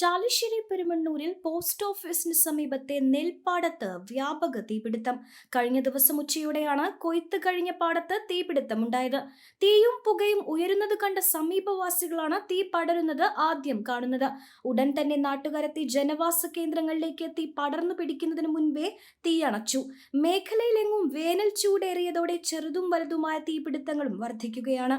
Chalissery പെരുമണ്ണൂരിൽ post ഓഫീസിന് സമീപത്തെ നെൽപ്പാടത്ത് വ്യാപക തീപിടുത്തം. കഴിഞ്ഞ ദിവസം ഉച്ചയോടെയാണ് കൊയ്ത്ത് കഴിഞ്ഞ പാടത്ത് തീപിടുത്തമുണ്ടായത്. തീയും പുകയും ഉയരുന്നത് കണ്ട സമീപവാസികളാണ് തീ പടരുന്നത് ആദ്യം കാണുന്നത്. ഉടൻ തന്നെ നാട്ടുകാരെത്തി ജനവാസ കേന്ദ്രങ്ങളിലേക്ക് തീ പടർന്നു പിടിക്കുന്നതിന് മുൻപേ തീ അണച്ചു. മേഖലയിലെങ്ങും വേനൽ ചൂടേറിയതോടെ ചെറുതും വലുതുമായ തീപിടുത്തങ്ങളും വർദ്ധിക്കുകയാണ്.